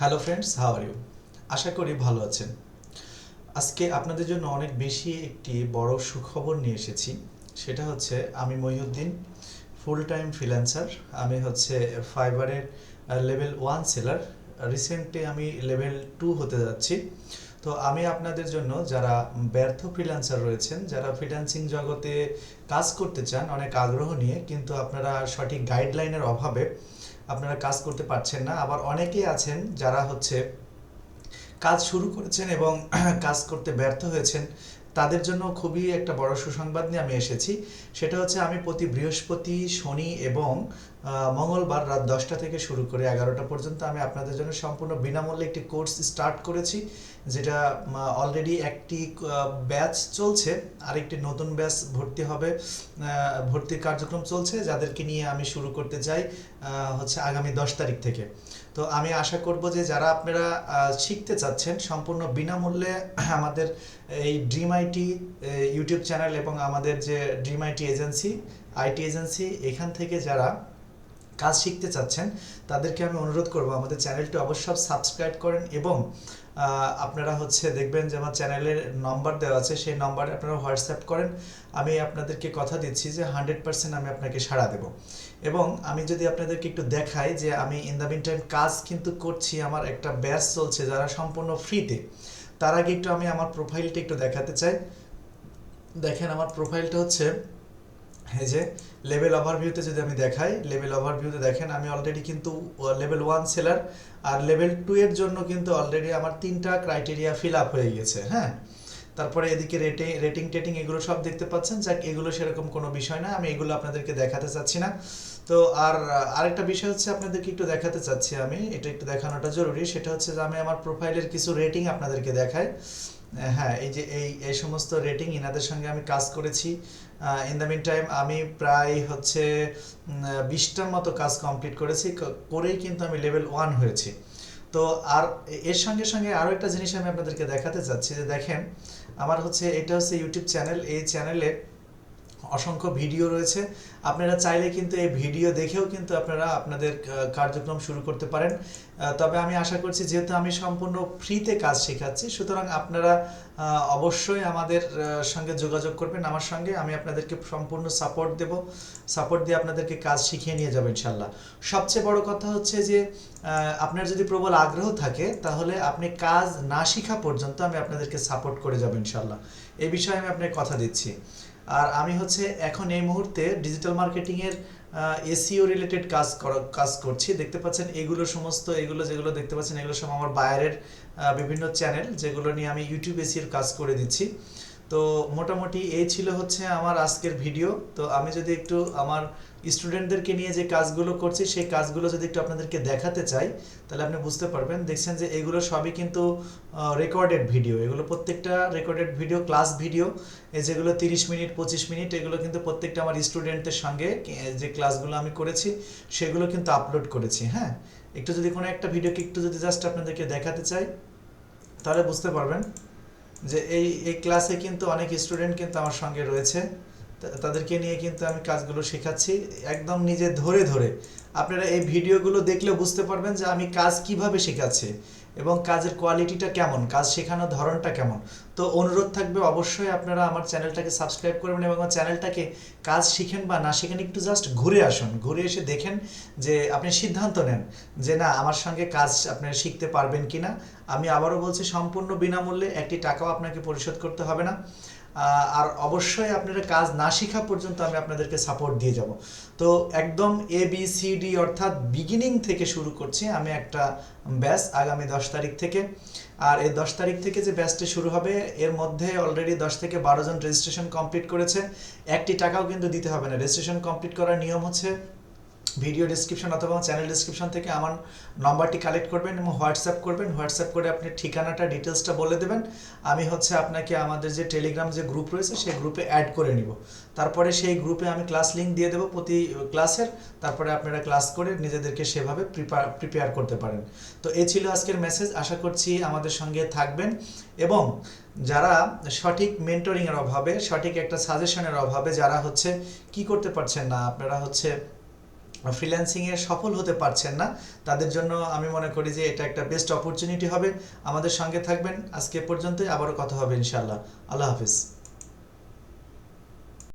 Hello friends how are you আশা করি ভালো আছেন। আজকে আপনাদের জন্য অনেক বেশি একটি বড় সুখবর নিয়ে এসেছি। সেটা হচ্ছে আমি মহিউদ্দিন ফুল টাইম ফ্রিল্যান্সার আমি হচ্ছে ফাইবারের লেভেল ওয়ান সেলার রিসেন্টলি আমি লেভেল টু হতে যাচ্ছি। তো আমি আপনাদের জন্য যারা ব্যর্থ ফ্রিল্যান্সার রয়েছেন, যারা ফ্রিল্যান্সিং জগতে কাজ করতে চান, অনেক আগ্রহ নিয়ে, কিন্তু আপনারা সঠিক গাইডলাইনের অভাবে আপনারা কাজ করতে পারছেন না। আবার অনেকেই আছেন যারা হচ্ছে কাজ শুরু করেছেন এবং কাজ করতে ব্যর্থ হয়েছেন, তাদের জন্য খুবই একটা বড় সুসংবাদ নিয়ে আমি এসেছি। সেটা হচ্ছে আমি প্রতি বৃহস্পতি, শনি এবং মঙ্গলবার রাত দশটা থেকে শুরু করে এগারোটা পর্যন্ত আমি আপনাদের জন্য সম্পূর্ণ বিনামূল্যে একটি কোর্স স্টার্ট করেছি, যেটা অলরেডি একটি ব্যাচ চলছে, আরেকটি নতুন ব্যাচ ভর্তি হবে ভর্তির কার্যক্রম চলছে, যাদেরকে নিয়ে আমি শুরু করতে চাই হচ্ছে আগামী দশ তারিখ থেকে। তো আমি আশা করব যে যারা আপনারা শিখতে চাচ্ছেন সম্পূর্ণ বিনামূল্যে আমাদের এই ড্রিম আইটি ইউটিউব চ্যানেল এবং আমাদের যে Dream IT Agency IT agency এখান থেকে যারা কাজ শিখতে চাচ্ছেন, তাদেরকে আমি অনুরোধ করব আমাদের চ্যানেলটি অবশ্যই সাবস্ক্রাইব করেন এবং আপনারা হচ্ছে দেখবেন যে আমার চ্যানেলের নম্বর দেওয়া আছে, সেই নম্বরে আপনারা হোয়াটসঅ্যাপ করেন। আমি আপনাদেরকে কথা দিচ্ছি যে হান্ড্রেড পার্সেন্ট আমি আপনাকে সাড়া দেব। এবং আমি যদি আপনাদেরকে একটু দেখাই যে আমি ইন দ্য মিন টাইম কাজ কিন্তু করছি, আমার একটা ব্যাচ চলছে যারা সম্পূর্ণ ফ্রিতে তার আগে একটু আমি আমার প্রোফাইলটা একটু দেখাতে চাই। দেখেন আমার প্রোফাইলটা হচ্ছে এই যে লেভেল ওভারভিউতে যদি আমি দেখাই লেভেল ওভারভিউতে দেখেন, আমি অলরেডি কিন্তু লেভেল ওয়ান সেলার আর লেভেল টু এর জন্য কিন্তু অলরেডি আমার তিনটা ক্রাইটেরিয়া ফিল আপ হয়ে গেছে হ্যাঁ? তারপরে এদিকে রেটিং রেটিং টেটিং এগুলো সব দেখতে পাচ্ছেন, যাক, এগুলো সেরকম কোনো বিষয় না, আমি এগুলো আপনাদেরকে দেখাতে চাচ্ছি না। তো আর, আরেকটা বিষয় হচ্ছে আপনাদেরকে একটু দেখাতে চাচ্ছি আমি, এটা একটু দেখানোটা জরুরি, সেটা হচ্ছে যে আমি আমার প্রোফাইলের কিছু রেটিং আপনাদেরকে দেখাই। হ্যাঁ এই যে এই এই সমস্ত রেটিং এনাদের সঙ্গে আমি কাজ করেছি। ইন দ্য মিন টাইম আমি প্রায় হচ্ছে বিশটার মতো কাজ কমপ্লিট করেছি করেই কিন্তু আমি লেভেল ওয়ান হয়েছি। তো আর এর সঙ্গে সঙ্গে আরও একটা জিনিস আমি আপনাদেরকে দেখাতে চাচ্ছি, যে দেখেন, আমার হচ্ছে এটা হচ্ছে ইউটিউব চ্যানেল এই চ্যানেলে অসংখ্য ভিডিও রয়েছে। আপনারা চাইলে কিন্তু এই ভিডিও দেখেও কিন্তু আপনারা আপনাদের কার্যক্রম শুরু করতে পারেন। তবে আমি আশা করছি যেহেতু আমি সম্পূর্ণ ফ্রিতে কাজ শেখাচ্ছি, সুতরাং আপনারা অবশ্যই আমাদের সঙ্গে যোগাযোগ করবেন। আমার সঙ্গে আমি আপনাদেরকে সম্পূর্ণ সাপোর্ট দেব। সাপোর্ট দিয়ে আপনাদেরকে কাজ শিখিয়ে নিয়ে যাব ইনশাল্লাহ। সবচেয়ে বড় কথা হচ্ছে যে আপনার যদি প্রবল আগ্রহ থাকে, তাহলে আপনি কাজ না শেখা পর্যন্ত আমি আপনাদেরকে সাপোর্ট করে যাব ইনশাল্লাহ। এই বিষয়ে আমি আপনাকে কথা দিচ্ছি। আর আমি হচ্ছে এখন এই মুহূর্তে ডিজিটাল মার্কেটিংয়ের এসিও রিলেটেড কাজ কাজ করছি। দেখতে পাচ্ছেন এগুলো সমস্ত, এগুলো যেগুলো দেখতে পাচ্ছেন, এগুলো সব আমার বাইরের বিভিন্ন চ্যানেল যেগুলো নিয়ে আমি ইউটিউব এসিওর কাজ করে দিচ্ছি। তো মোটামুটি এই ছিল হচ্ছে আমার আজকের ভিডিও। তো আমি যদি একটু আমার স্টুডেন্টদেরকে নিয়ে যে কাজগুলো করছি, সেই কাজগুলো যদি একটু আপনাদেরকে দেখাতে চাই, তাহলে আপনি বুঝতে পারবেন। দেখছেন যে এগুলো সবই কিন্তু রেকর্ডেড ভিডিও এগুলো প্রত্যেকটা রেকর্ডেড ভিডিও ক্লাস ভিডিও যেগুলো তিরিশ মিনিট, পঁচিশ মিনিট, এগুলো কিন্তু প্রত্যেকটা আমার স্টুডেন্টদের সঙ্গে যে ক্লাসগুলো আমি করেছি, সেগুলো কিন্তু আপলোড করেছি হ্যাঁ? একটু যদি কোনো একটা ভিডিওকে একটু যদি জাস্ট আপনাদেরকে দেখাতে চাই, তাহলে বুঝতে পারবেন। যে এই এই ক্লাসে কিন্তু অনেক স্টুডেন্ট কিন্তু আমার সঙ্গে রয়েছে। তাদেরকে নিয়ে কিন্তু আমি কাজগুলো শেখাচ্ছি একদম নিজে ধরে ধরে। আপনারা এই ভিডিওগুলো দেখলে বুঝতে পারবেন যে আমি কাজ কীভাবে শেখাচ্ছি। এবং কাজের কোয়ালিটিটা কেমন? কাজ শেখানোর ধরনটা কেমন? তো অনুরোধ থাকবে অবশ্যই আপনারা আমার চ্যানেলটাকে সাবস্ক্রাইব করবেন এবং আমার চ্যানেলটাকে কাজ শিখেন বা না শিখেন একটু জাস্ট ঘুরে আসুন। ঘুরে এসে দেখেন যে আপনি সিদ্ধান্ত নেন যে না, আমার সঙ্গে কাজ আপনারা শিখতে পারবেন কি না আমি আবারও বলছি, সম্পূর্ণ বিনামূল্যে একটি টাকাও আপনাকে পরিশোধ করতে হবে না। আর অবশ্যই আপনারা কাজ না শেখা পর্যন্ত আমি আপনাদেরকে সাপোর্ট দিয়ে যাব। তো একদম এ বি সি ডি অর্থাৎ বিগিনিং থেকে শুরু করছি আমি একটা ব্যাচ আগামী দশ তারিখ থেকে। আর এই দশ তারিখ থেকে যে ব্যাচটি শুরু হবে, এর মধ্যে অলরেডি দশ থেকে বারো জন রেজিস্ট্রেশন কমপ্লিট করেছে। একটি টাকাও কিন্তু দিতে হবে না। রেজিস্ট্রেশন কমপ্লিট করার নিয়ম হচ্ছে ভিডিও ডিসক্রিপশন অথবা চ্যানেল ডিসক্রিপশন থেকে আমার নম্বরটি কালেক্ট করবেন এবং হোয়াটসঅ্যাপ করবেন। হোয়াটসঅ্যাপ করে আপনি ঠিকানাটা ডিটেলসটা বলে দেবেন। আমি হচ্ছে আপনাকে আমাদের যে টেলিগ্রাম যে গ্রুপ রয়েছে, সেই গ্রুপে অ্যাড করে নিব। তারপরে সেই গ্রুপে আমি ক্লাস লিঙ্ক দিয়ে দেবো প্রতি ক্লাসের তারপরে আপনারা ক্লাস করে নিজেদেরকে সেভাবে প্রিপার প্রিপেয়ার করতে পারেন। তো এই ছিল আজকের মেসেজ আশা করছি আমাদের সঙ্গে থাকবেন। এবং যারা সঠিক মেন্টরিংয়ের অভাবে, সঠিক একটা সাজেশনের অভাবে যারা হচ্ছে কি করতে পারছেন না, আপনারা হচ্ছে ফ্রিল্যান্সিংয়ে সফল হতে পারছেন না, তাদের জন্য আমি মনে করি যে এটা একটা বেস্ট অপরচুনিটি হবে। আমাদের সঙ্গে থাকবেন। আজকে পর্যন্তই আবারও কথা হবে ইনশাআল্লাহ। আল্লাহ হাফিজ।